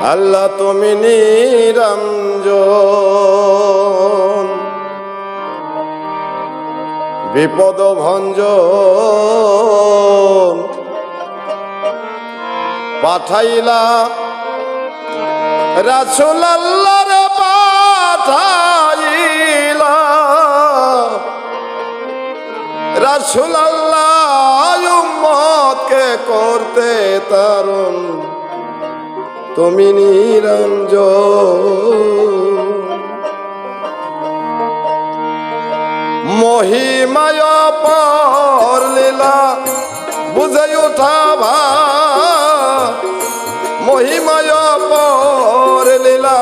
আল্লাহ তুমি নিরঞ্জন বিপদ ভঞ্জন। পাঠাইলা রাসুল আল্লাহর পাঠাইলা রাসুল আল্লাহ করতে তারুণ। তুমি নিরঞ্জন। মহিমায় পর লীলা বুঝে উঠা ভা মহিমায় পর লীলা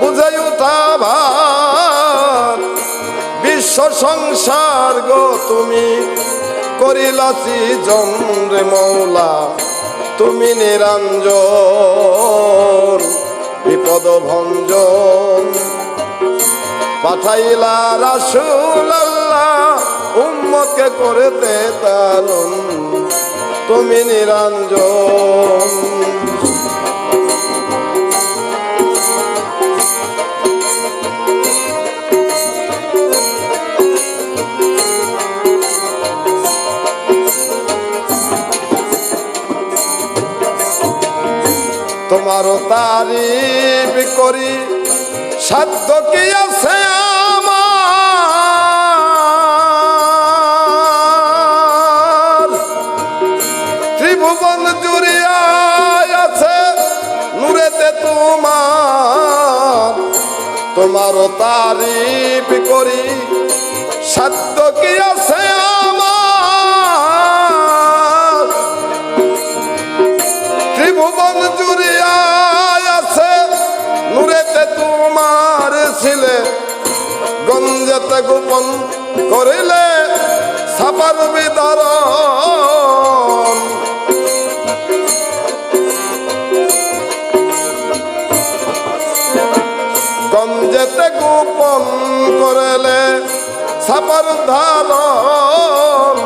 বুঝে উঠা ভার বিশ্ব সংসার গো তুমি করিলাছি জন্রে মৌলা। তুমি নিরঞ্জ বিপদ ভঞ্জন পাঠাইলা রাসুল উম্মকে করতে তারুন তুমি নিরঞ্জন। তোমার তারিফ করি, সাধ্য কি আছে আমার? ত্রিভুবন জুড়িয়ায় আছে নূরেতে তোমার। তোমার তারিফ করি, সাধ্য কি আছে গঞ্জেতে গোপন করিলে সাপার বিদারণ। গঞ্জেতে গোপন করিলে সাপার ধারণ।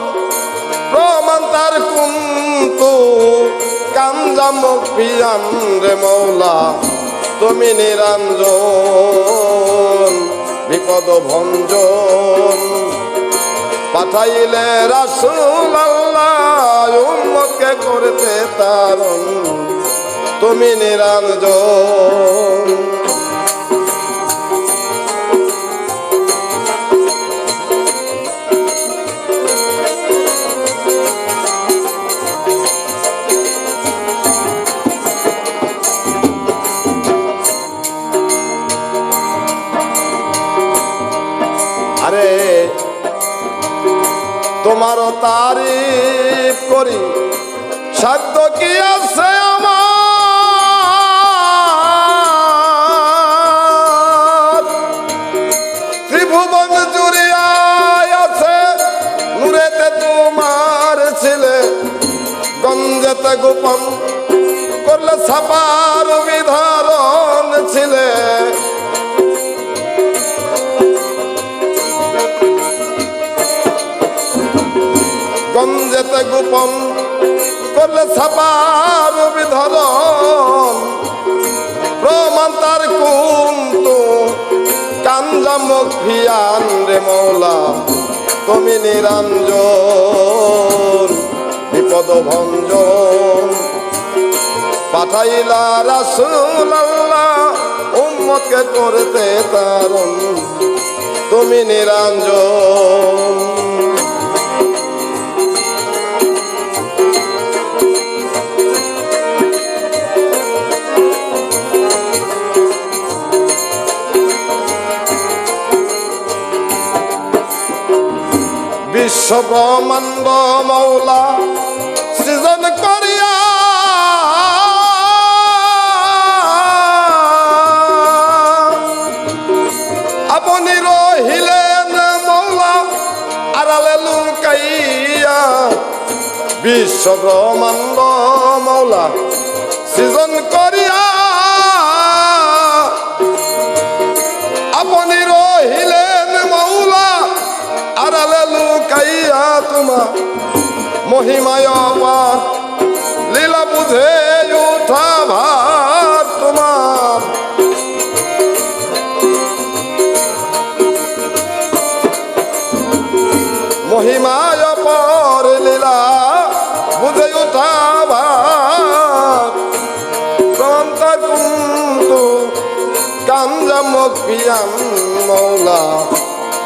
প্রমাণ তার কুন্তু কাঞ্জাম পিয়ান রে মৌলা, তুমি নিরঞ্জন। বিপদ ভঞ্জন পাঠাইলে রাসুল করতে তারণ তুমি নিরঞ্জন। তোমার তারিফ করি। সাধ্য কি আছে আমার? ত্রিভুবন জুড়িয়ায় আছে, নূরেতে তোমার ছিলে। গঞ্জেতে গোপন করলে ছাপার বিধারণ গঞ্জেতে গোপন করলে ছাপার বিধরণ। প্রমাণ তার কুন্তু কাঞ্জামক ভিয়ান রে মৌলা, তুমি নিরঞ্জন বিপদ ভঞ্জন পাঠাইলা রাসুল আল্লাহ উম্মতকে করতে তারণ, তুমি নিরঞ্জন। ব্রহ্মাণ্ড মৌলা সৃজন করিয়া। আপনি মৌলা মৌলা সৃজন করিয়া তোমার মহিমায় অপার লীলা বুঝে উঠা ভার তোমার। মহিমায় অপর লীলা বুঝে উঠা ভাত ভার কিন্তু কাঞ্জামক পিয়াম মৌলা,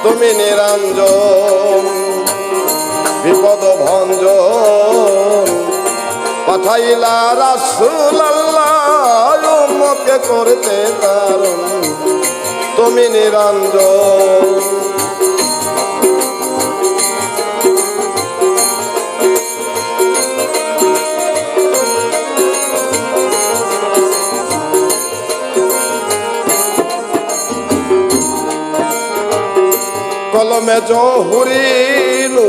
তুমি নিরঞ্জন। পাঠাইলা রাসুল আল্লাহ উম্মতকে করতে তারুন তুমি নিরঞ্জন। কলমে জহুরিনু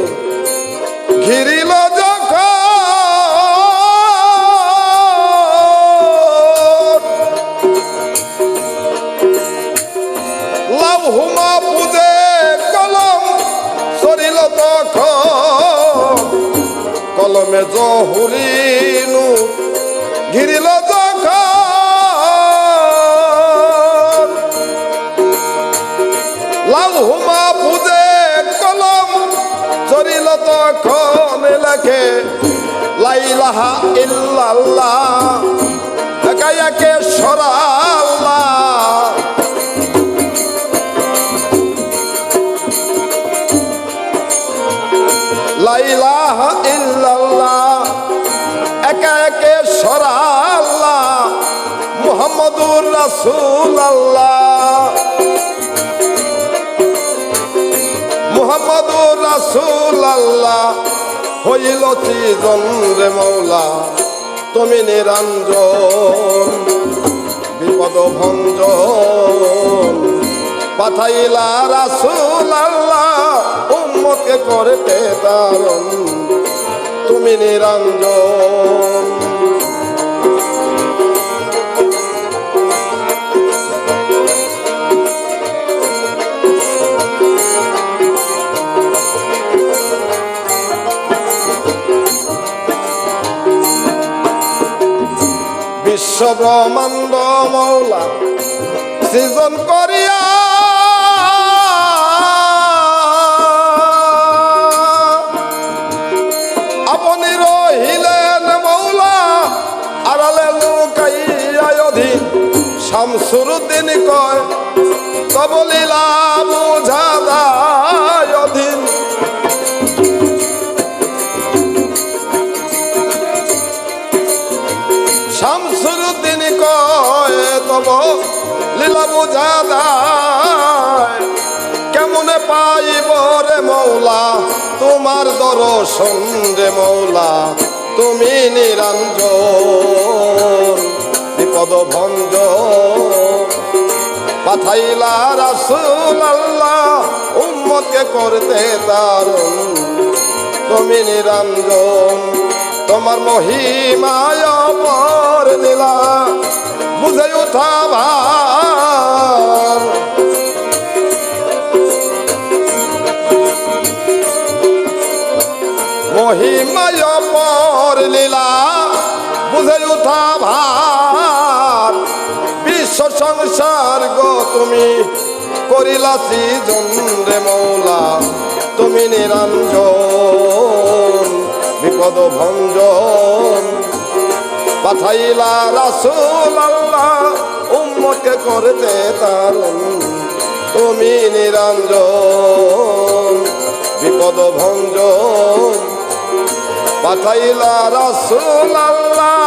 ঘিরিল জহুরিনু ঘিরিল যখন লাল হুমা পুজে কলম চরিল তখন লেখে লাইলাহা ইল্লাল্লাহ একা একে সরাল্লাহ। লাইলাহা রাসূলুল্লাহ। মুহাম্মদুর রাসূল আল্লাহ হইল চিজন মৌলা তুমি নিরঞ্জন বিপদ ভঞ্জন পাঠাইলা রাসূল আল্লাহ উম্মতকে করতে দারুণ তুমি নিরঞ্জন। বিশ্ব ব্রহ্মাণ্ড মৌলা সৃজন করিয়া। আপনি রহিলেন মৌলা, আড়ালে লুকাইয়া অধীন শামসুরুদ্দিন কয় কবলীলা বুঝা দায় লীলা বুঝা কেমনে পাইব রে মৌলা? তোমার দর্শন রে মৌলা, তুমি নিরঞ্জন, বিপদ ভঞ্জ পাঠাইলা রাসুল আল্লাহ, উম্মতকে করতে দারুণ তুমি নিরঞ্জন, তোমার মহিমায় পর নীলা বুঝে উঠা ভার মহিমায় পর বিশ্ব সংসার তুমি করিলা সৃজন মৌলা, তুমি নিরঞ্জন, বিপদ ভঞ্জন। পাঠাইলা রাসুল আল্লাহ উম্মকে করতে তারুন তুমি নিরঞ্জন বিপদ ভঞ্জন পাঠাইলা রাসুল আল্লাহ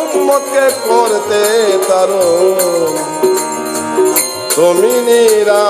উম্মকে করতে তারুন তুমি নিরা